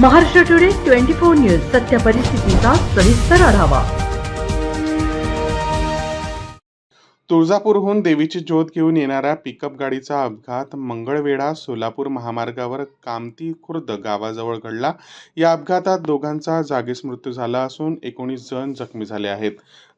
Maharashtra today twenty four news सत्य परिस्थितीचा सविस्तर आढावा. तुळजापूरहून देवीची ज्योत घेऊन येणाऱ्या पिकअप गाडीचा अपघात मंगळवेढा सोलापूर महामार्गावर कामती खुर्द गावाजवळ घडला. या अपघातात दोघांचा जागीच मृत्यू झाला असून एकोणीस जण जखमी झाले आहेत.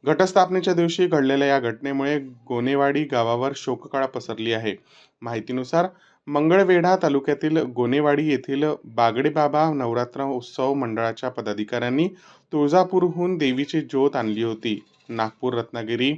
घटस्थापनेच्या दिवशी घडलेल्या या घटनेमुळे गोनेवाडी गावावर शोककळा पसरली आहे. माहितीनुसार मंगळवेढा तालुक्यातील गोनेवाडी येथील बागडेबाबा नवरात्र उत्सव मंडळाच्या पदाधिकाऱ्यांनी तुळजापूरहून देवीची ज्योत आणली होती. नागपूर रत्नागिरी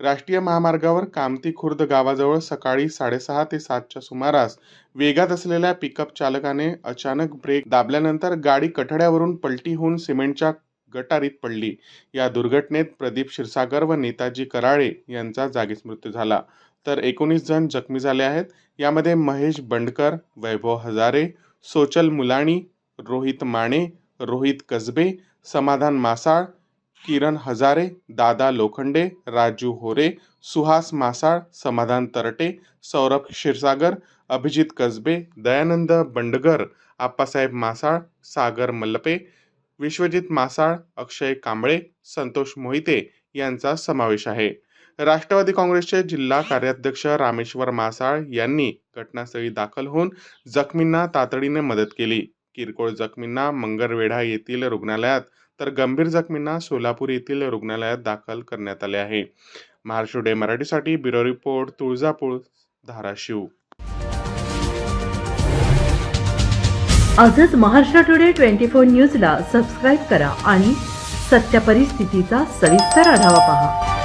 राष्ट्रीय महामार्गावर कामती खुर्द गावाजवळ सकाळी साडेसहा ते सातच्या सुमारास वेगात असलेल्या पिकअप चालकाने अचानक ब्रेक दाबल्यानंतर गाडी कठड्यावरून पलटी होऊन सिमेंटच्या गटारीत पडली. या दुर्घटनेत प्रदीप क्षीरसागर व नेताजी कराळे यांचा जागीच मृत्यू झाला. तर एकोणीस जण जखमी झाले आहेत. यामध्ये महेश बंडकर वैभव हजारे सोचल मुलाणी रोहित माने रोहित कसबे समाधान मासाळ किरण हजारे दादा लोखंडे राजू होरे सुहास मासाळ समाधान तरटे सौरभ क्षीरसागर अभिजित कसबे दयानंद बंडगर आप्पासाहेब मासाळ सागर मल्लपे विश्वजित मासाळ अक्षय कांबळे संतोष मोहिते यांचा समावेश आहे. राष्ट्रवादी काँग्रेसचे जिल्हा कार्याध्यक्ष रामेश्वर मासाळ यांनी घटनास्थळी दाखल होऊन जखमींना तातडीने मदत केली. किरकोळ जखमींना मंगरवेढा येथील रुग्णालयात तर गंभीर जखमींना सोलापूर येथील रुग्णालयात दाखल करण्यात आले आहे. महाराष्ट्र डे मराठीसाठी ब्युरो रिपोर्ट तुळजापूर धाराशिव. आजच महाराष्ट्र टुडे ट्वेंटी फोर न्यूजला सबस्क्राईब करा आणि सत्य परिस्थितीचा सविस्तर आढावा पहा.